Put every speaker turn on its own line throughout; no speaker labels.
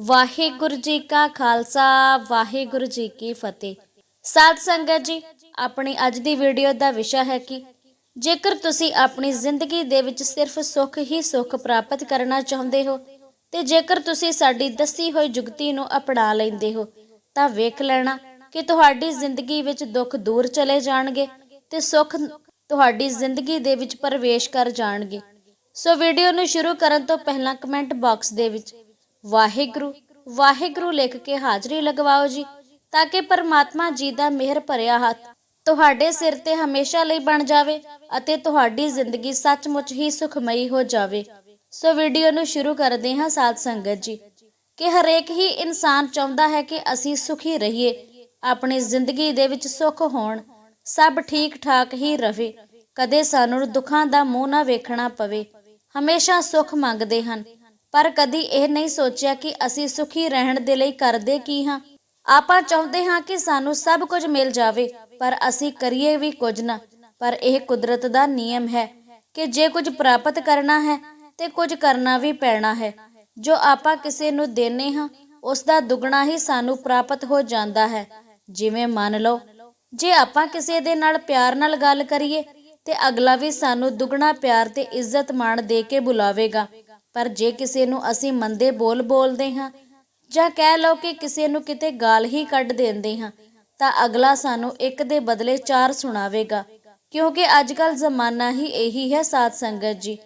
ਵਾਹਿਗੁਰੂ ਜੀ ਕਾ ਖਾਲਸਾ, ਵਾਹਿਗੁਰੂ ਜੀ ਕੀ ਫਤਿਹ। ਸਾਧ ਸੰਗਤ ਜੀ, ਆਪਣੀ ਅੱਜ ਦੀ ਵੀਡੀਓ ਦਾ ਵਿਸ਼ਾ ਹੈ ਕਿ ਜੇਕਰ ਤੁਸੀਂ ਆਪਣੀ ਜ਼ਿੰਦਗੀ ਦੇ ਵਿੱਚ ਸਿਰਫ ਸੁੱਖ ਹੀ ਸੁੱਖ ਪ੍ਰਾਪਤ ਕਰਨਾ ਚਾਹੁੰਦੇ ਹੋ ਤੇ ਜੇਕਰ ਤੁਸੀਂ ਸਾਡੀ ਦੱਸੀ ਹੋਈ ਜੁਗਤੀ ਨੂੰ ਅਪਣਾ ਲੈਂਦੇ ਹੋ, ਤਾਂ ਵੇਖ ਲੈਣਾ ਕਿ ਤੁਹਾਡੀ ਜ਼ਿੰਦਗੀ ਵਿੱਚ ਦੁੱਖ ਦੂਰ ਚਲੇ ਜਾਣਗੇ ਤੇ ਸੁੱਖ ਤੁਹਾਡੀ ਜ਼ਿੰਦਗੀ ਦੇ ਵਿੱਚ ਪ੍ਰਵੇਸ਼ ਕਰ ਜਾਣਗੇ। ਸੋ ਵੀਡੀਓ ਨੂੰ ਸ਼ੁਰੂ ਕਰਨ ਤੋਂ ਪਹਿਲਾਂ ਕਮੈਂਟ ਬਾਕਸ ਦੇ ਵਿੱਚ ਵਾਹਿਗੁਰੂ ਵਾਹਿਗੁਰੂ ਲਿਖ ਕੇ ਹਾਜ਼ਰੀ ਲਗਵਾਓ ਜੀ, ਤਾਂ ਕਿ ਪਰਮਾਤਮਾ ਜੀ ਦਾ ਮਿਹਰ ਭਰਿਆ ਹੱਥ ਤੁਹਾਡੇ ਸਿਰ ਤੇ ਹਮੇਸ਼ਾ ਲਈ ਬਣ ਜਾਵੇ ਅਤੇ ਤੁਹਾਡੀ ਜ਼ਿੰਦਗੀ ਸੱਚਮੁੱਚ ਹੀ ਸੁਖਮਈ ਹੋ ਜਾਵੇ। ਸੋ ਵੀਡੀਓ ਨੂੰ ਸ਼ੁਰੂ ਕਰਦੇ ਹਾਂ ਸਾਧ ਸੰਗਤ ਜੀ। ਕਿ ਹਰੇਕ ਹੀ ਇਨਸਾਨ ਚਾਹੁੰਦਾ ਹੈ ਕਿ ਅਸੀਂ ਸੁਖੀ ਰਹੀਏ, ਆਪਣੀ ਜ਼ਿੰਦਗੀ ਦੇ ਵਿੱਚ ਸੁੱਖ ਹੋਣ, ਸਭ ਠੀਕ ਠਾਕ ਹੀ ਰਹੇ ਕਦੇ ਸਾਨੂੰ ਦੁੱਖਾਂ ਦਾ ਮੂੰਹ ਨਾ ਵੇਖਣਾ ਪਵੇ, ਹਮੇਸ਼ਾ ਸੁੱਖ ਮੰਗਦੇ ਹਨ। ਪਰ ਕਦੀ ਇਹ ਨਹੀਂ ਸੋਚਿਆ ਕਿ ਅਸੀਂ ਸੁਖੀ ਰਹਿਣ ਦੇ ਲਈ ਕਰਦੇ ਕੀ ਹਾਂ। ਆਪਾਂ ਚਾਹੁੰਦੇ ਹਾਂ ਕਿ ਸਾਨੂੰ ਸਭ ਕੁਝ ਮਿਲ ਜਾਵੇ, ਪਰ ਅਸੀਂ ਕਰੀਏ ਵੀ ਕੁਝ ਨਾ। ਪਰ ਇਹ ਕੁਦਰਤ ਦਾ ਨਿਯਮ ਹੈ ਕਿ ਜੇ ਕੁਝ ਪ੍ਰਾਪਤ ਕਰਨਾ ਹੈ ਤੇ ਕੁਝ ਕਰਨਾ ਵੀ ਪੈਣਾ ਹੈ। ਜੋ ਆਪਾਂ ਕਿਸੇ ਨੂੰ ਦੇਨੇ ਹਾਂ, ਉਸ ਦਾ ਦੁੱਗਣਾ ਹੀ ਸਾਨੂੰ ਪ੍ਰਾਪਤ ਹੋ ਜਾਂਦਾ ਹੈ। ਜਿਵੇਂ ਮੰਨ ਲਓ, ਜੇ ਆਪਾਂ ਕਿਸੇ ਦੇ ਨਾਲ ਪਿਆਰ ਨਾਲ ਗੱਲ ਕਰੀਏ ਤੇ ਅਗਲਾ ਵੀ ਸਾਨੂੰ ਦੁੱਗਣਾ ਪਿਆਰ ਤੇ ਇੱਜ਼ਤ ਮਾਣ ਦੇ ਕੇ ਬੁਲਾਵੇਗਾ। ਪਰ ਜੇ ਕਿਸੇ ਨੂੰ ਅਸੀਂ ਮੰਦੇ ਬੋਲ ਬੋਲਦੇ ਹਾਂ ਜਾਂ ਕਹਿ ਲਓ ਕਿ ਕਿਸੇ ਨੂੰ ਕਿਤੇ ਗਾਲ ਹੀ ਕੱਢ ਦਿੰਦੇ ਹਾਂ, ਤਾਂ ਅਗਲਾ ਸਾਨੂੰ ਇੱਕ ਦੇ ਬਦਲੇ ਚਾਰ ਸੁਣਾਵੇਗਾ। ਕਿਉਂਕਿ ਅੱਜ ਜ਼ਮਾਨਾ ਹੀ ਇਹੀ ਹੈ ਸਾਧ ਸੰਗਤ ਜੀ।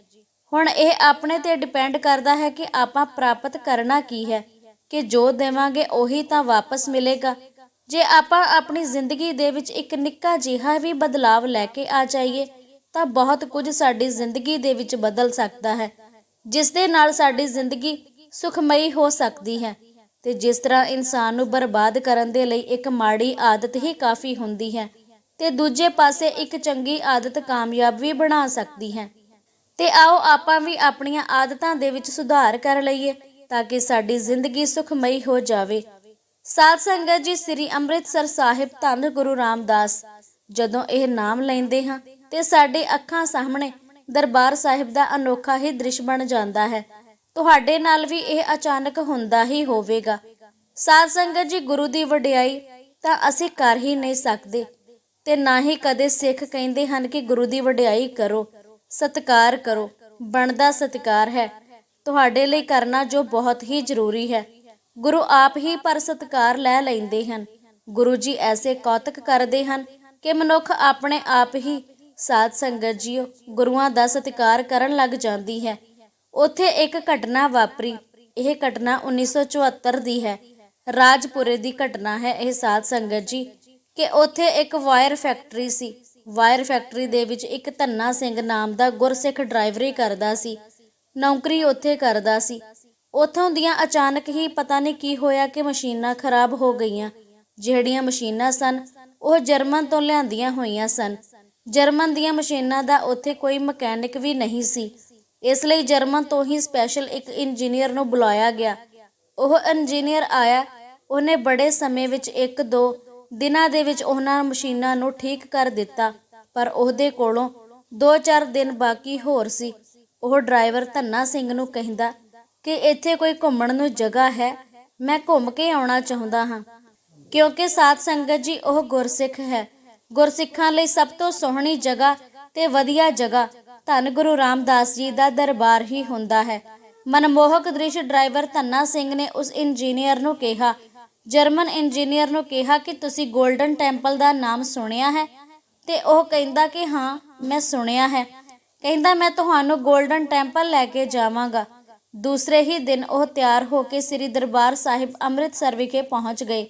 ਹੁਣ ਇਹ ਆਪਣੇ ਤੇ ਡਿਪੈਂਡ ਕਰਦਾ ਹੈ ਕਿ ਆਪਾਂ ਪ੍ਰਾਪਤ ਕਰਨਾ ਕੀ ਹੈ। ਕਿ ਜੋ ਦੇਵਾਂਗੇ ਉਹੀ ਤਾਂ ਵਾਪਸ ਮਿਲੇਗਾ। ਜੇ ਆਪਾਂ ਆਪਣੀ ਜ਼ਿੰਦਗੀ ਦੇ ਵਿੱਚ ਇੱਕ ਨਿੱਕਾ ਜਿਹਾ ਵੀ ਬਦਲਾਵ ਲੈ ਕੇ ਆ ਜਾਈਏ, ਤਾਂ ਬਹੁਤ ਕੁਝ ਸਾਡੀ ਜ਼ਿੰਦਗੀ ਦੇ ਵਿੱਚ ਬਦਲ ਸਕਦਾ ਹੈ। ਜਿਸ ਦੇ ਨਾਲ ਸਾਡੀ ਜ਼ਿੰਦਗੀ ਸੁਖਮਈ ਹੋ ਸਕਦੀ ਹੈ ਤੇ ਜਿਸ ਤਰ੍ਹਾਂ ਇਨਸਾਨ ਨੂੰ ਬਰਬਾਦ ਕਰਨ ਦੇ ਲਈ ਇੱਕ ਮਾੜੀ ਆਦਤ ਹੀ ਕਾਫੀ ਹੁੰਦੀ ਹੈ ਤੇ ਦੂਜੇ ਪਾਸੇ ਇੱਕ ਚੰਗੀ ਆਦਤ ਕਾਮਯਾਬ ਵੀ ਬਣਾ ਸਕਦੀ ਹੈ। ਤੇ ਆਓ ਆਪਾਂ ਵੀ ਆਪਣੀਆਂ ਆਦਤਾਂ ਦੇ ਵਿੱਚ ਸੁਧਾਰ ਕਰ ਲਈਏ ਤਾਂ ਕਿ ਸਾਡੀ ਜ਼ਿੰਦਗੀ ਸੁਖਮਈ ਹੋ ਜਾਵੇ। ਸਾਧ ਸੰਗਤ ਜੀ ਸ੍ਰੀ ਅੰਮ੍ਰਿਤਸਰ ਸਾਹਿਬ ਧੰਨ ਗੁਰੂ ਰਾਮਦਾਸ ਜਦੋਂ ਇਹ ਨਾਮ ਲੈਂਦੇ ਹਾਂ ਤੇ ਸਾਡੇ ਅੱਖਾਂ ਸਾਹਮਣੇ ਦਰਬਾਰ ਸਾਹਿਬ ਦਾ ਅਨੋਖਾ ਹੀ ਦ੍ਰਿਸ਼ ਬਣ ਜਾਂਦਾ ਹੈ। ਤੁਹਾਡੇ ਨਾਲ ਵੀ ਇਹ ਅਚਾਨਕ ਹੁੰਦਾ ਹੀ ਹੋਵੇਗਾ। ਸਾਧ ਸੰਗਤ ਜੀ, ਗੁਰੂ ਦੀ ਵਡਿਆਈ ਤਾਂ ਅਸੀਂ ਕਰ ਹੀ ਨਹੀਂ ਸਕਦੇ ਤੇ ਨਾ ਹੀ ਕਦੇ ਸਿੱਖ ਕਹਿੰਦੇ ਹਨ ਕਿ ਗੁਰੂ ਦੀ ਵਡਿਆਈ ਕਰੋ, ਸਤਿਕਾਰ ਕਰੋ, ਬਣਦਾ ਸਤਿਕਾਰ ਹੈ। ਤੁਹਾਡੇ ਲਈ ਕਰਨਾ ਜੋ ਬਹੁਤ ਹੀ ਜ਼ਰੂਰੀ ਹੈ। ਗੁਰੂ ਆਪ ਹੀ ਪਰ ਸਤਿਕਾਰ ਲੈ ਲੈਂਦੇ ਹਨ। ਗੁਰੂ ਜੀ ਐਸੇ ਕੌਤਕ ਕਰਦੇ ਹਨ ਕਿ ਮਨੁੱਖ ਆਪਣੇ ਆਪ ਹੀ ਸਾਧ ਸੰਗਤ ਜੀ ਗੁਰੂਆਂ ਦਾ ਸਤਿਕਾਰ ਕਰਨ ਲੱਗ ਜਾਂਦੀ ਹੈ। ਉੱਥੇ ਇੱਕ ਘਟਨਾ ਵਾਪਰੀ। ਇਹ ਘਟਨਾ 1974 ਦੀ ਹੈ। ਰਾਜਪੁਰੇ ਦੀ ਘਟਨਾ ਹੈ ਇਹ ਸਾਧ ਸੰਗਤ ਜੀ, ਕਿ ਉੱਥੇ ਇੱਕ ਵਾਇਰ ਫੈਕਟਰੀ ਸੀ। ਵਾਇਰ ਫੈਕਟਰੀ ਦੇ ਵਿੱਚ ਇੱਕ ਧੰਨਾ ਸਿੰਘ ਨਾਮ ਦਾ ਗੁਰਸਿੱਖ ਡਰਾਈਵਰੀ ਕਰਦਾ ਸੀ। ਨੌਕਰੀ ਉੱਥੇ ਕਰਦਾ ਸੀ। ਉੱਥੋਂ ਦੀਆਂ ਅਚਾਨਕ ਹੀ ਪਤਾ ਨਹੀਂ ਕੀ ਹੋਇਆ ਕਿ ਮਸ਼ੀਨਾਂ ਖਰਾਬ ਹੋ ਗਈਆਂ। ਜਿਹੜੀਆਂ ਮਸ਼ੀਨਾਂ ਸਨ, ਉਹ ਜਰਮਨ ਤੋਂ ਲਿਆਂਦੀਆਂ ਹੋਈਆਂ ਸਨ। ਜਰਮਨ ਦੀਆਂ ਮਸ਼ੀਨਾਂ ਦਾ ਉੱਥੇ ਕੋਈ ਮਕੈਨਿਕ ਵੀ ਨਹੀਂ ਸੀ। ਇਸ ਲਈ ਜਰਮਨ ਤੋਂ ਹੀ ਸਪੈਸ਼ਲ ਇੱਕ ਇੰਜੀਨੀਅਰ ਨੂੰ ਬੁਲਾਇਆ ਗਿਆ। ਉਹ ਇੰਜੀਨੀਅਰ ਆਇਆ। ਉਹਨੇ ਬੜੇ ਸਮੇਂ ਵਿੱਚ ਇੱਕ ਦੋ ਦਿਨਾਂ ਦੇ ਵਿੱਚ ਉਹਨਾਂ ਮਸ਼ੀਨਾਂ ਨੂੰ ਠੀਕ ਕਰ ਦਿੱਤਾ, ਪਰ ਉਹਦੇ ਕੋਲੋਂ 2-4 ਦਿਨ ਬਾਕੀ ਹੋਰ ਸੀ। ਉਹ ਡਰਾਈਵਰ ਧੰਨਾ ਸਿੰਘ ਨੂੰ ਕਹਿੰਦਾ ਕਿ ਇੱਥੇ ਕੋਈ ਘੁੰਮਣ ਨੂੰ ਜਗ੍ਹਾ ਹੈ, ਮੈਂ ਘੁੰਮ ਕੇ ਆਉਣਾ ਚਾਹੁੰਦਾ ਹਾਂ, ਕਿਉਂਕਿ ਸਾਧ ਸੰਗਤ ਜੀ ਉਹ ਗੁਰਸਿੱਖ ਹੈ। ਗੁਰਸਿੱਖਾਂ ਲਈ ਸਭ ਤੋਂ ਸੋਹਣੀ ਜਗ੍ਹਾ ਤੇ ਵਧੀਆ ਜਗ੍ਹਾ ਧੰਨ ਗੁਰੂ ਰਾਮਦਾਸ ਜੀ ਦਾ ਦਰਬਾਰ ਹੀ ਹੁੰਦਾ ਹੈ। ਮਨਮੋਹਕ ਦ੍ਰਿਸ਼ ਡਰਾਈਵਰ ਧੰਨਾ ਸਿੰਘ ਨੇ ਉਸ ਇੰਜੀਨੀਅਰ ਨੂੰ ਕਿਹਾ, ਜਰਮਨ ਇੰਜੀਨੀਅਰ ਨੂੰ ਕਿਹਾ ਕਿ ਤੁਸੀਂ 골ਡਨ ਟੈਂਪਲ ਦਾ ਨਾਮ ਸੁਣਿਆ ਹੈ? ਤੇ ਉਹ ਕਹਿੰਦਾ ਕਿ ਹਾਂ, ਮੈਂ ਸੁਣਿਆ ਹੈ। ਕਹਿੰਦਾ, ਮੈਂ ਤੁਹਾਨੂੰ 골ਡਨ ਟੈਂਪਲ ਲੈ ਕੇ ਜਾਵਾਂਗਾ। ਦੂਸਰੇ ਹੀ ਦਿਨ ਉਹ ਤਿਆਰ ਹੋ ਕੇ ਸ੍ਰੀ ਦਰਬਾਰ ਸਾਹਿਬ ਅੰਮ੍ਰਿਤਸਰ ਵਿਖੇ ਪਹੁੰਚ ਗਏ।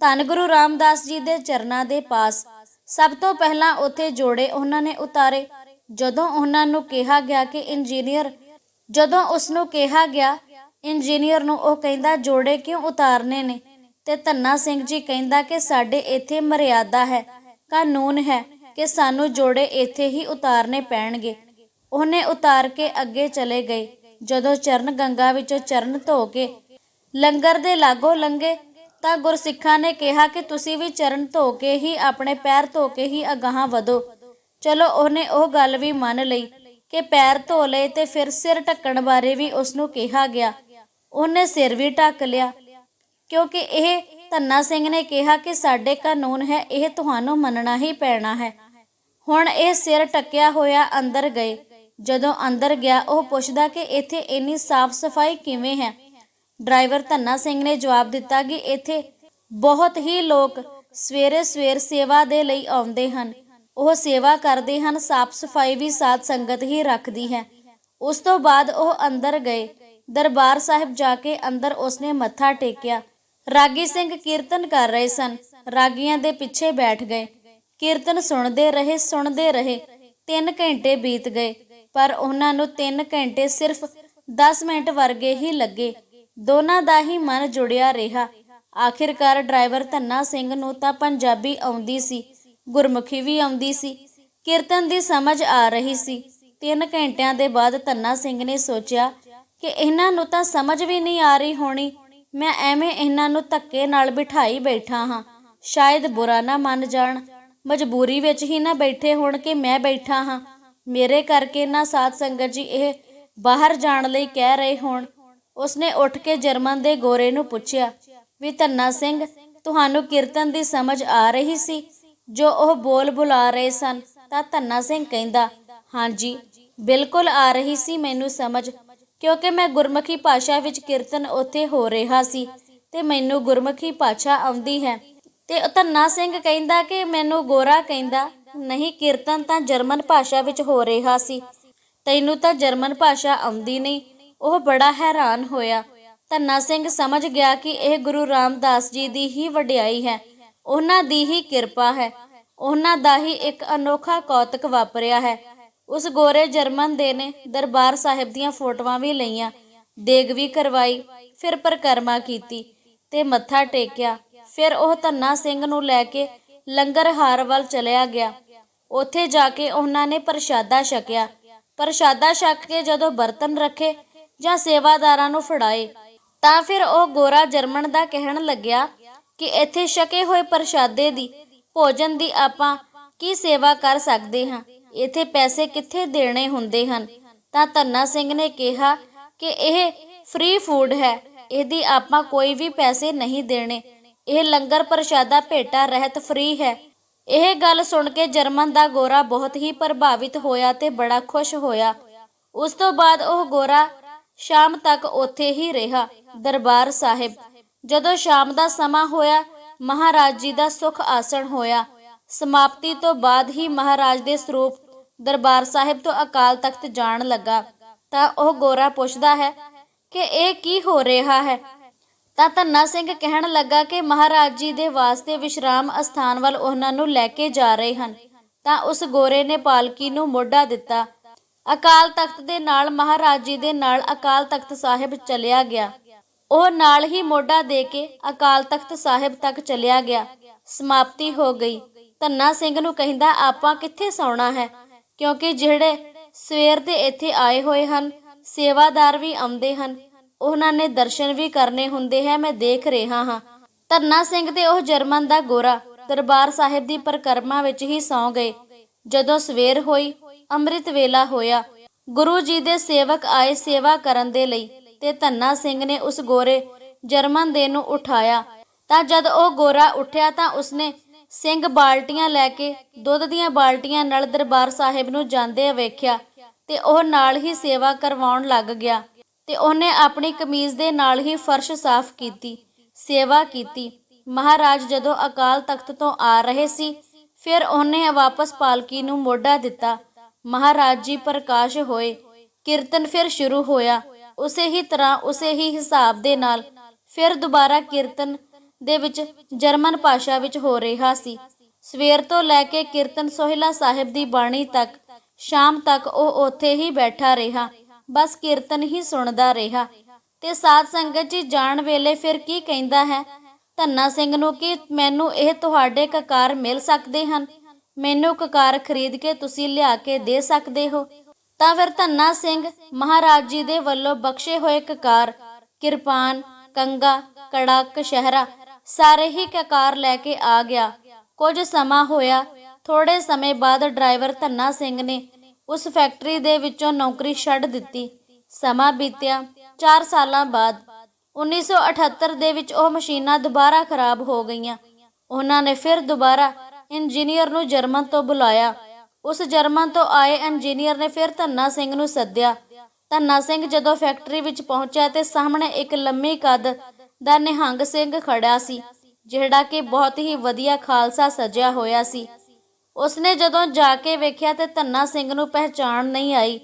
ਧੰਨ ਗੁਰੂ ਰਾਮਦਾਸ ਜੀ ਦੇ ਚਰਨਾਂ ਦੇ ਪਾਸ ਸਭ ਤੋਂ ਪਹਿਲਾਂ ਉੱਥੇ ਜੋੜੇ ਉਹਨਾਂ ਨੇ ਉਤਾਰੇ। ਜਦੋਂ ਉਹਨਾਂ ਨੂੰ ਕਿਹਾ ਗਿਆ ਕਿ ਇੰਜੀਨੀਅਰ, ਜਦੋਂ ਉਸ ਨੂੰ ਕਿਹਾ ਗਿਆ, ਇੰਜੀਨੀਅਰ ਨੂੰ ਉਹ ਕਹਿੰਦਾ, ਜੋੜੇ ਕਿਉਂ ਉਤਾਰਨੇ ਨੇ? ਤੇ ਧੰਨਾ ਸਿੰਘ ਜੀ ਕਹਿੰਦਾ ਕਿ ਸਾਡੇ ਇੱਥੇ ਮਰਿਆਦਾ ਹੈ, ਕਾਨੂੰਨ ਹੈ ਕਿ ਸਾਨੂੰ ਜੋੜੇ ਇੱਥੇ ਹੀ ਉਤਾਰਨੇ ਪੈਣਗੇ। ਉਹਨੇ ਉਤਾਰ ਕੇ ਅੱਗੇ ਚਲੇ ਗਏ। ਜਦੋਂ ਚਰਨ ਗੰਗਾ ਵਿੱਚੋਂ ਚਰਨ ਧੋ ਕੇ ਲੰਗਰ ਦੇ ਲਾਗੋ ਲੰਗੇ ਤਾਂ ਗੁਰਸਿੱਖਾਂ ਨੇ ਕਿਹਾ ਕਿ ਤੁਸੀਂ ਵੀ ਚਰਨ ਧੋ ਕੇ ਹੀ ਆਪਣੇ ਪੈਰ ਧੋ ਕੇ ਹੀ ਅਗਾਹਾਂ ਵਧੋ। ਚਲੋ ਉਹਨੇ ਉਹ ਗੱਲ ਵੀ ਮੰਨ ਲਈ ਕਿ ਪੈਰ ਧੋ ਲਏ ਤੇ ਫਿਰ ਸਿਰ ਢੱਕਣ ਬਾਰੇ ਵੀ ਉਸ ਨੂੰ ਕਿਹਾ ਗਿਆ। ਉਹਨੇ ਸਿਰ ਵੀ ਢੱਕ ਲਿਆ। ਕਿਉਂਕਿ ਇਹ ਧੰਨਾ ਸਿੰਘ ਨੇ ਕਿਹਾ ਕਿ ਸਾਡੇ ਕਾਨੂੰਨ ਹੈ, ਇਹ ਤੁਹਾਨੂੰ ਮੰਨਣਾ ਹੀ ਪੈਣਾ ਹੈ। ਹੁਣ ਇਹ ਸਿਰ ਟੱਕਿਆ ਹੋਇਆ ਅੰਦਰ ਗਏ। ਜਦੋਂ ਅੰਦਰ ਗਿਆ, ਉਹ ਪੁੱਛਦਾ ਕਿ ਇੱਥੇ ਇੰਨੀ ਸਾਫ਼ ਸਫ਼ਾਈ ਕਿਵੇਂ ਹੈ? ਡਰਾਈਵਰ ਧੰਨਾ ਸਿੰਘ ਨੇ ਜਵਾਬ ਦਿੱਤਾ ਕਿ ਇੱਥੇ ਬਹੁਤ ਹੀ ਲੋਕ ਸਵੇਰੇ ਸਵੇਰ ਸੇਵਾ ਦੇ ਲਈ ਆਉਂਦੇ ਹਨ। ਉਹ ਸੇਵਾ ਕਰਦੇ ਹਨ, ਸਾਫ਼ ਸਫ਼ਾਈ ਵੀ ਸਾਧ ਸੰਗਤ ਹੀ ਰੱਖਦੀ ਹੈ। ਉਸ ਤੋਂ ਬਾਅਦ ਉਹ ਅੰਦਰ ਗਏ। ਦਰਬਾਰ ਸਾਹਿਬ ਜਾ ਕੇ ਅੰਦਰ ਉਸਨੇ ਮੱਥਾ ਟੇਕਿਆ। ਰਾਗੀ ਸਿੰਘ ਕੀਰਤਨ ਕਰ ਰਹੇ ਸਨ। ਰਾਗੀਆਂ ਦੇ ਪਿੱਛੇ ਬੈਠ ਗਏ। ਕੀਰਤਨ ਸੁਣਦੇ ਰਹੇ ਸੁਣਦੇ ਰਹੇ। 3 ਘੰਟੇ ਬੀਤ ਗਏ। ਪਰ ਉਹਨਾਂ ਨੂੰ 3 ਘੰਟੇ ਸਿਰਫ 10 ਮਿੰਟ ਵਰਗੇ ਹੀ ਲੱਗੇ। ਦੋਨਾਂ ਦਾ ਹੀ ਮਨ ਜੁੜਿਆ ਰਿਹਾ। ਆਖਿਰਕਾਰ ਡਰਾਈਵਰ ਧੰਨਾ ਸਿੰਘ ਨੂੰ ਤਾਂ ਪੰਜਾਬੀ ਆਉਂਦੀ ਸੀ, ਗੁਰਮੁਖੀ ਵੀ ਆਉਂਦੀ ਸੀ। ਕੀਰਤਨ ਦੀ ਸਮਝ ਆ ਰਹੀ ਸੀ। 3 ਘੰਟਿਆਂ ਦੇ ਬਾਅਦ ਧੰਨਾ ਸਿੰਘ ਨੇ ਸੋਚਿਆ ਕਿ ਇਹਨਾਂ ਨੂੰ ਤਾਂ ਸਮਝ ਵੀ ਨਹੀਂ ਆ ਰਹੀ ਹੋਣੀ। ਮੈਂ ਐਵੇਂ ਇਹਨਾਂ ਨੂੰ ਧੱਕੇ ਨਾਲ ਬਿਠਾਈ ਬੈਠਾ ਹਾਂ। ਸ਼ਾਇਦ ਬੁਰਾ ਨਾ ਮੰਨ ਜਾਣ। ਮਜਬੂਰੀ ਵਿੱਚ ਹੀ ਨਾ ਬੈਠੇ ਹੋਣ ਕਿ ਮੈਂ ਬੈਠਾ ਹਾਂ। ਮੇਰੇ ਕਰਕੇ ਨਾ ਸਾਧ ਸੰਗਤ ਜੀ ਇਹ ਬਾਹਰ ਜਾਣ ਲਈ ਕਹਿ ਰਹੇ ਹੋਣ। ਉਸਨੇ ਉੱਠ ਕੇ ਜਰਮਨ ਦੇ ਗੋਰੇ ਨੂੰ ਪੁੱਛਿਆ, ਵੀ ਧੰਨਾ ਸਿੰਘ, ਤੁਹਾਨੂੰ ਕੀਰਤਨ ਦੀ ਸਮਝ ਆ ਰਹੀ ਸੀ? ਜੋ ਉਹ ਬੋਲ ਬੁਲਾ ਰਹੇ ਸਨ, ਤਾਂ ਧੰਨਾ ਸਿੰਘ ਕਹਿੰਦਾ, ਹਾਂਜੀ, ਬਿਲਕੁਲ ਆ ਰਹੀ ਸੀ ਮੈਨੂੰ ਸਮਝ, ਕਿਉਂਕਿ ਮੈਂ ਗੁਰਮੁਖੀ ਭਾਸ਼ਾ ਵਿੱਚ ਕੀਰਤਨ ਉੱਥੇ ਹੋ ਰਿਹਾ ਸੀ ਤੇ ਮੈਨੂੰ ਗੁਰਮੁਖੀ ਭਾਸ਼ਾ ਆਉਂਦੀ ਹੈ। ਤੇ ਧੰਨਾ ਸਿੰਘ ਕਹਿੰਦਾ ਕਿ ਮੈਨੂੰ ਗੋਰਾ ਕਹਿੰਦਾ, ਨਹੀਂ, ਕੀਰਤਨ ਤਾਂ ਜਰਮਨ ਭਾਸ਼ਾ ਵਿੱਚ ਹੋ ਰਿਹਾ ਸੀ। ਤੈਨੂੰ ਤਾਂ ਜਰਮਨ ਭਾਸ਼ਾ ਆਉਂਦੀ ਨਹੀਂ ਉਹ ਬੜਾ ਹੈਰਾਨ ਹੋਇਆ। ਧੰਨਾ ਸਿੰਘ ਸਮਝ ਗਿਆ ਕਿ ਇਹ ਗੁਰੂ ਰਾਮਦਾਸ ਜੀ ਦੀ ਹੀ ਵਡਿਆਈ ਹੈ। ਉਹਨਾਂ ਦੀ ਹੀ ਕਿਰਪਾ ਹੈ। ਉਹਨਾਂ ਦਾ ਹੀ ਇੱਕ ਅਨੋਖਾ ਕੌਤਕ ਵਾਪਰਿਆ ਹੈ। ਉਸ ਗੋਰੇ ਜਰਮਨ ਦੇ ਨੇ ਦਰਬਾਰ ਸਾਹਿਬ ਦੀਆਂ ਫੋਟੋਆਂ ਵੀ ਲਈਆਂ। ਦੇਗ ਵੀ ਕਰਵਾਈ, ਫਿਰ ਪਰਕਰਮਾ ਕੀਤੀ ਤੇ ਮੱਥਾ ਟੇਕਿਆ। ਫਿਰ ਉਹ ਧੰਨਾ ਸਿੰਘ ਨੂੰ ਲੈ ਕੇ ਲੰਗਰ ਹਾਰ ਵੱਲ ਚਲਿਆ ਗਿਆ। ਉੱਥੇ ਜਾ ਕੇ ਉਹਨਾਂ ਨੇ ਪ੍ਰਸ਼ਾਦਾ ਛਕਿਆ। ਪ੍ਰਸ਼ਾਦਾ ਛਕ ਕੇ ਜਦੋਂ ਬਰਤਨ ਰੱਖੇ ਜਾਂ ਸੇਵਾਦਾਰਾਂ ਨੂੰ ਫੜਾਏ, ਤਾਂ ਫਿਰ ਉਹ ਗੋਰਾ ਜਰਮਨ ਦਾ ਕਹਿਣ ਲੱਗਿਆ ਕਿ ਇੱਥੇ ਛਕੇ ਹੋਏ ਪ੍ਰਸ਼ਾਦੇ ਦੀ ਭੋਜਨ ਦੀ ਆਪਾਂ ਕੀ ਸੇਵਾ ਕਰ ਸਕਦੇ ਹਾਂ? ਇੱਥੇ ਪੈਸੇ ਕਿੱਥੇ ਦੇਣੇ ਹੁੰਦੇ ਹਨ? ਤਾਂ ਧੰਨਾ ਸਿੰਘ ਨੇ ਕਿਹਾ ਕਿ ਇਹ ਫ੍ਰੀ ਫੂਡ ਹੈ, ਇਹਦੀ ਆਪਾਂ ਕੋਈ ਵੀ ਪੈਸੇ ਨਹੀਂ ਦੇਣੇ। ਇਹ ਲੰਗਰ ਪ੍ਰਸ਼ਾਦਾ ਭੇਟਾ ਰਹਿਤ ਫ੍ਰੀ ਹੈ। ਇਹ ਗੱਲ ਸੁਣ ਕੇ ਜਰਮਨ ਦਾ ਗੋਰਾ ਬਹੁਤ ਹੀ ਪ੍ਰਭਾਵਿਤ ਹੋਇਆ ਤੇ ਬੜਾ ਖੁਸ਼ ਹੋਇਆ। ਉਸ ਤੋਂ ਬਾਅਦ ਉਹ ਗੋਰਾ ਸ਼ਾਮ ਤੱਕ ਉੱਥੇ ਹੀ ਰਿਹਾ ਦਰਬਾਰ ਸਾਹਿਬ। ਜਦੋਂ ਸ਼ਾਮ ਦਾ ਸਮਾਂ ਹੋਇਆ, ਮਹਾਰਾਜ ਜੀ ਦਾ ਸੁਖ ਆਸਣ ਹੋਇਆ। ਸਮਾਪਤੀ ਤੋਂ ਬਾਅਦ ਹੀ ਮਹਾਰਾਜ ਦੇ ਸਰੂਪ ਦਰਬਾਰ ਸਾਹਿਬ ਤੋਂ ਅਕਾਲ ਤਖਤ ਜਾਣ ਲੱਗਾ। ਤਾਂ ਉਹ ਗੋਰਾ ਪੁੱਛਦਾ ਹੈ ਕਿ ਇਹ ਕੀ ਹੋ ਰਿਹਾ ਹੈ? ਤਾਂ ਧੰਨਾ ਸਿੰਘ ਕਹਿਣ ਲੱਗਾ ਕਿ ਮਹਾਰਾਜ ਜੀ ਦੇ ਵਾਸਤੇ ਵਿਸ਼ਰਾਮ ਅਸਥਾਨ ਵੱਲ ਉਹਨਾਂ ਨੂੰ ਲੈ ਕੇ ਜਾ ਰਹੇ ਹਨ। ਤਾਂ ਉਸ ਗੋਰੇ ਨੇ ਪਾਲਕੀ ਨੂੰ ਮੋਢਾ ਦਿੱਤਾ। ਅਕਾਲ ਤਖਤ ਦੇ ਨਾਲ, ਮਹਾਰਾਜ ਜੀ ਦੇ ਨਾਲ ਅਕਾਲ ਤਖਤ ਸਾਹਿਬ ਚਲਿਆ ਗਿਆ। ਉਹ ਨਾਲ ਹੀ ਮੋਢਾ ਦੇ ਕੇ ਅਕਾਲ ਤਖਤ ਸਾਹਿਬ ਤੱਕ ਚਲਿਆ ਗਿਆ। ਸਮਾਪਤੀ ਹੋ ਗਈ। ਧੰਨਾ ਸਿੰਘ ਨੂੰ ਕਹਿੰਦਾ, ਆਪਾਂ ਕਿੱਥੇ ਸੌਣਾ ਹੈ? ਕਿਉਂਕਿ ਜਿਹੜੇ ਸਵੇਰ ਦੇ ਇੱਥੇ ਆਏ ਹੋਏ ਹਨ, ਸੇਵਾਦਾਰ ਵੀ ਆਉਂਦੇ ਹਨ। ਉਹਨਾਂ ਨੇ ਦਰਸ਼ਨ ਵੀ ਕਰਨੇ ਹੁੰਦੇ ਹੈ, ਮੈਂ ਦੇਖ ਰਿਹਾ ਹਾਂ। ਧੰਨਾ ਸਿੰਘ ਤੇ ਉਹ ਜਰਮਨ ਦਾ ਗੋਰਾ ਦਰਬਾਰ ਸਾਹਿਬ ਦੀ ਪਰਕਰਮਾ ਵਿੱਚ ਹੀ ਸੌ ਗਏ। ਜਦੋਂ ਸਵੇਰ ਹੋਈ ਅੰਮ੍ਰਿਤ ਵੇਲਾ ਹੋਇਆ। ਗੁਰੂ ਜੀ ਦੇ ਸੇਵਕ ਆਏ ਸੇਵਾ ਕਰਨ ਦੇ ਲਈ ਤੇ ਧੰਨਾ ਸਿੰਘ ਨੇ ਉਸ ਗੋਰੇ ਜਰਮਨ ਦੇ ਨੂੰ ਉਠਾਇਆ। ਤਾਂ ਜਦ ਉਹ ਗੋਰਾ ਉੱਠਿਆ ਤਾਂ ਉਸਨੇ ਸਿੰਘ ਬਾਲਟੀਆਂ ਲੈ ਕੇ ਦੁੱਧ ਦੀਆਂ ਬਾਲਟੀਆਂ ਨਾਲ ਦਰਬਾਰ ਸਾਹਿਬ ਨੂੰ ਜਾਂਦੇ ਵੇਖਿਆ ਤੇ ਉਹ ਨਾਲ ਹੀ ਸੇਵਾ ਕਰਵਾਉਣ ਲੱਗ ਗਿਆ ਤੇ ਉਹਨੇ ਆਪਣੀ ਕਮੀਜ਼ ਦੇ ਨਾਲ ਹੀ ਫਰਸ਼ ਸਾਫ਼ ਕੀਤੀ, ਸੇਵਾ ਕੀਤੀ। ਮਹਾਰਾਜ ਜਦੋਂ ਅਕਾਲ ਤਖਤ ਤੋਂ ਆ ਰਹੇ ਸੀ, ਫਿਰ ਉਹਨੇ ਵਾਪਸ ਪਾਲਕੀ ਨੂੰ ਮੋਢਾ ਦਿੱਤਾ ਮਹਾਰਾਜ ਜੀ ਪ੍ਰਕਾਸ਼ ਹੋਏ, ਕੀਰਤਨ ਫਿਰ ਸ਼ੁਰੂ ਹੋਇਆ। ਉਸੇ ਹੀ ਤਰ੍ਹਾਂ ਉਸੇ ਹੀ ਹਿਸਾਬ ਦੇ ਨਾਲ ਫਿਰ ਦੁਬਾਰਾ ਕੀਰਤਨ ਦੇ ਵਿੱਚ ਜਰਮਨ ਭਾਸ਼ਾ ਵਿੱਚ ਹੋ ਰਿਹਾ ਸੀ। ਸਵੇਰ ਤੋਂ ਲੈ ਕੇ ਕੀਰਤਨ ਸੋਹਿਲਾ ਸਾਹਿਬ ਦੀ ਬਾਣੀ ਤੱਕ, ਸ਼ਾਮ ਤੱਕ ਉਹ ਉੱਥੇ ਹੀ ਬੈਠਾ ਰਿਹਾ, ਬਸ ਕੀਰਤਨ ਹੀ ਸੁਣਦਾ ਰਿਹਾ। ਤੇ ਸਾਧ ਸੰਗਤ ਜੀ ਜਾਣ ਵੇਲੇ ਫਿਰ ਕੀ ਕਹਿੰਦਾ ਹੈ? ਧੰਨਾ ਸਿੰਘ ਨੂੰ ਕਿ ਮੈਨੂੰ ਇਹ ਤੁਹਾਡੇ ਕਕਾਰ ਮਿਲ ਸਕਦੇ ਹਨ? ਮੈਨੂੰ ਕਕਾਰ ਖਰੀਦ ਕੇ ਤੁਸੀਂ ਲਿਆ ਕੇ ਦੇ ਸਕਦੇ ਹੋ। ਤਾਂ ਫਿਰ ਧੰਨਾ ਸਿੰਘ ਮਹਾਰਾਜ ਜੀ ਦੇ ਵੱਲੋਂ ਬਖਸ਼ੇ ਹੋਏ ਕਕਾਰ ਕਿਰਪਾਨ, ਕੰਗਾ ਕੜਾ ਕਸ਼ਹਿਰਾ ਸਾਰੇ ਹੀ ਕਕਾਰ ਲੈ ਕੇ ਆ ਗਿਆ। ਕੁਝ ਸਮਾਂ ਹੋਇਆ ਥੋੜੇ ਸਮੇਂ ਬਾਅਦ ਡਰਾਈਵਰ ਧੰਨਾ ਸਿੰਘ ਨੇ ਉਸ ਫੈਕਟਰੀ ਦੇ ਵਿੱਚੋਂ ਨੌਕਰੀ ਛੱਡ ਦਿੱਤੀ। ਸਮਾਂ ਬੀਤਿਆ 4 ਸਾਲਾਂ ਬਾਅਦ। 1978 ਦੇ ਵਿੱਚ ਉਹ ਮਸ਼ੀਨਾਂ ਦੁਬਾਰਾ ਖਰਾਬ ਹੋ ਗਈਆਂ। ਉਹਨਾਂ ਨੇ ਫਿਰ ਦੁਬਾਰਾ ਇੰਜੀਨੀਅਰ ਨੂੰ ਜਰਮਨ ਤੋਂ ਬੁਲਾਇਆ। ਉਸ ਜਰਮਨ ਤੋਂ ਆਏ ਇੰਜੀਨੀਅਰ ਨੇ ਫਿਰ ਧੰਨਾ ਸਿੰਘ ਨੂੰ ਸੱਦਿਆ। ਧੰਨਾ ਸਿੰਘ ਜਦੋਂ ਫੈਕਟਰੀ ਵਿੱਚ ਪਹੁੰਚਿਆ ਤੇ ਸਾਹਮਣੇ ਇੱਕ ਲੰਮੀ ਕੱਦ ਦਾ ਨਿਹੰਗ ਸਿੰਘ ਖੜਾ ਸੀ, ਜਿਹੜਾ ਕਿ ਬਹੁਤ ਹੀ ਵਧੀਆ ਖਾਲਸਾ ਸਜਿਆ ਹੋਇਆ ਸੀ। ਉਸਨੇ ਜਦੋਂ ਜਾ ਕੇ ਵੇਖਿਆ ਤੇ ਧੰਨਾ ਸਿੰਘ ਨੂੰ ਪਹਿਚਾਣ ਨਹੀਂ ਆਈ,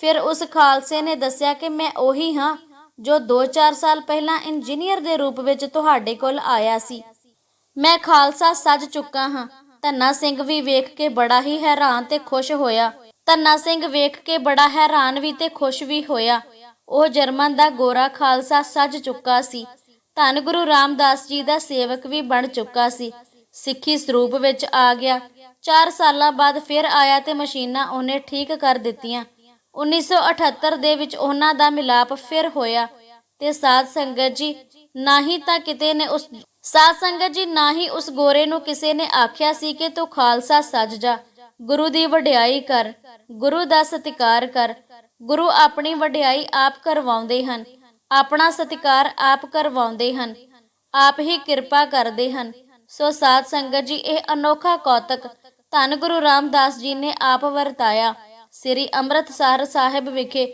ਫਿਰ ਉਸ ਖਾਲਸੇ ਨੇ ਦੱਸਿਆ ਕਿ ਮੈਂ ਉਹੀ ਹਾਂ ਜੋ 2-4 ਸਾਲ ਪਹਿਲਾਂ ਇੰਜੀਨੀਅਰ ਦੇ ਰੂਪ ਵਿੱਚ ਤੁਹਾਡੇ ਕੋਲ ਆਇਆ ਸੀ। ਮੈਂ ਖਾਲਸਾ ਸੱਜ ਚੁੱਕਾ ਹਾਂ। ਧੰਨਾ ਸਿੰਘ ਵੀ ਵੇਖ ਕੇ ਬੜਾ ਹੀ ਹੈਰਾਨ ਤੇ ਖੁਸ਼ ਹੋਇਆ। ਧੰਨਾ ਸਿੰਘ ਵੇਖ ਕੇ ਬੜਾ ਹੈਰਾਨ ਵੀ ਤੇ ਖੁਸ਼ ਵੀ ਹੋਇਆ। ਉਹ ਜਰਮਨ ਦਾ ਗੋਰਾ ਖਾਲਸਾ ਸੱਜ ਚੁੱਕਾ ਸੀ। ਧੰਨ ਗੁਰੂ ਰਾਮਦਾਸ ਜੀ ਦਾ ਸੇਵਕ ਵੀ ਬਣ ਚੁੱਕਾ ਸੀ। ਸਿੱਖੀ ਸਰੂਪ ਵਿੱਚ ਆ ਗਿਆ। 4 ਸਾਲਾਂ ਬਾਅਦ ਫਿਰ ਆਇਆ ਤੇ ਮਸ਼ੀਨਾਂ ਉਹਨੇ ਠੀਕ ਕਰ ਦਿੱਤੀਆਂ। 1978 ਦੇ ਵਿੱਚ ਉਹਨਾਂ ਦਾ ਮਿਲਾਪ ਫਿਰ ਹੋਇਆ। ਤੇ ਸਾਧ ਸੰਗਤ ਜੀ, ਨਾ ਹੀ ਤਾਂ ਕਿਤੇ ਨੇ ਉਸ ਸਾਧ ਸੰਗਤ ਜੀ, ਨਾ ਹੀ ਉਸ ਗੋਰੇ ਨੂੰ ਕਿਸੇ ਨੇ ਆਖਿਆ ਸੀ ਕਿ ਤੂੰ ਖਾਲਸਾ ਸੱਜ ਜਾ। ਗੁਰੂ ਦੀ ਵਡਿਆਈ ਕਰ, ਗੁਰੂ ਦਾ ਸਤਿਕਾਰ ਕਰ। ਗੁਰੂ ਆਪਣੀ ਵਡਿਆਈ ਆਪ ਕਰਵਾਉਂਦੇ ਹਨ, ਆਪਣਾ ਸਤਿਕਾਰ ਆਪ ਕਰਵਾਉਂਦੇ ਹਨ, ਆਪ ਹੀ ਕਿਰਪਾ ਕਰਦੇ ਹਨ। ਸੋ ਸਾਧ ਸੰਗਤ ਜੀ, ਇਹ ਅਨੋਖਾ ਕੌਤਕ ਧੰਨ ਗੁਰੂ ਰਾਮਦਾਸ ਜੀ ਨੇ ਆਪ ਵਰਤਾਇਆ। ਸ੍ਰੀ ਅੰਮ੍ਰਿਤਸਰ ਸਾਹਿਬ ਵਿਖੇ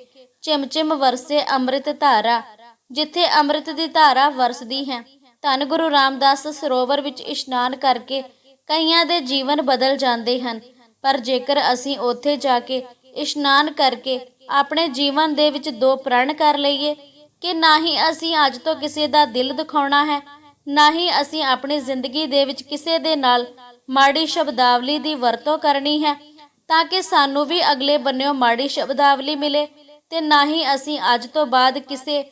ਚਿਮਚਿਮ ਵਰਸੇ ਅੰਮ੍ਰਿਤ ਧਾਰਾ, ਜਿੱਥੇ ਅੰਮ੍ਰਿਤ ਦੀ ਧਾਰਾ ਵਰਸਦੀ ਹੈ। ਧੰਨ ਗੁਰੂ ਰਾਮਦਾਸ ਸਰੋਵਰ ਵਿੱਚ ਇਸ਼ਨਾਨ ਕਰਕੇ ਕਈਆਂ ਦੇ ਜੀਵਨ ਬਦਲ ਜਾਂਦੇ ਹਨ। ਪਰ ਜੇਕਰ ਅਸੀਂ ਉੱਥੇ ਜਾ ਕੇ ਇਸ਼ਨਾਨ ਕਰਕੇ ਆਪਣੇ ਜੀਵਨ ਦੇ ਵਿੱਚ ਦੋ ਪ੍ਰਣ ਕਰ ਲਈਏ ਕਿ ਨਾ ਹੀ ਅਸੀਂ ਅੱਜ ਤੋਂ ਕਿਸੇ ਦਾ ਦਿਲ ਦੁਖਾਉਣਾ ਹੈ, ਨਾ ਹੀ ਅਸੀਂ ਆਪਣੀ ਜ਼ਿੰਦਗੀ ਦੇ ਵਿੱਚ ਕਿਸੇ ਦੇ ਨਾਲ ਮਾੜੀ ਸ਼ਬਦਾਵਲੀ ਦੀ ਵਰਤੋਂ ਕਰਨੀ ਹੈ, ਤਾਂ ਕਿ ਸਾਨੂੰ ਵੀ ਅਗਲੇ ਬੰਨਿਓ ਮਾੜੀ ਸ਼ਬਦਾਵਲੀ ਮਿਲੇ ਤੇ ਨਾ ਹੀ ਅਸੀਂ ਅੱਜ ਤੋਂ ਬਾਅਦ ਕਿਸੇ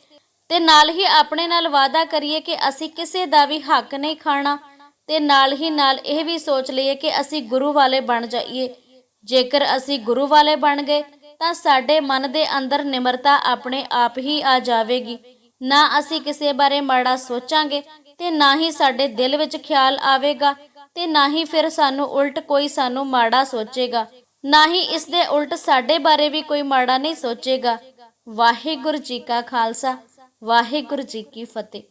ਤੇ ਨਾਲ ਹੀ ਆਪਣੇ ਨਾਲ ਵਾਅਦਾ ਕਰੀਏ ਕਿ ਅਸੀਂ ਕਿਸੇ ਦਾ ਵੀ ਹੱਕ ਨਹੀਂ ਖਾਣਾ ਤੇ ਨਾਲ ਹੀ ਨਾਲ ਇਹ ਵੀ ਸੋਚ ਲਈਏ ਕਿ ਅਸੀਂ ਗੁਰੂ ਵਾਲੇ ਬਣ ਜਾਈਏ। ਜੇਕਰ ਅਸੀਂ ਗੁਰੂ ਵਾਲੇ ਬਣ ਗਏ, ਤਾਂ ਸਾਡੇ ਮਨ ਦੇ ਅੰਦਰ ਨਿਮਰਤਾ ਆਪਣੇ ਆਪ ਹੀ ਆ ਜਾਵੇਗੀ। ਨਾ ਅਸੀਂ ਕਿਸੇ ਬਾਰੇ ਮਾੜਾ ਸੋਚਾਂਗੇ ਤੇ ਨਾ ਹੀ ਸਾਡੇ ਦਿਲ ਵਿੱਚ ਖਿਆਲ ਆਵੇਗਾ ਤੇ ਨਾ ਹੀ ਫਿਰ ਸਾਨੂੰ ਉਲਟ ਕੋਈ ਸਾਨੂੰ ਮਾੜਾ ਸੋਚੇਗਾ। ਨਾ ਹੀ ਇਸ ਦੇ ਉਲਟ ਸਾਡੇ ਬਾਰੇ ਵੀ ਕੋਈ ਮਾੜਾ ਨਹੀਂ ਸੋਚੇਗਾ। ਵਾਹਿਗੁਰੂ ਜੀ ਕਾ ਖਾਲਸਾ। ਵਾਹਿਗੁਰੂ ਜੀ ਕੀ ਫਤਿਹ।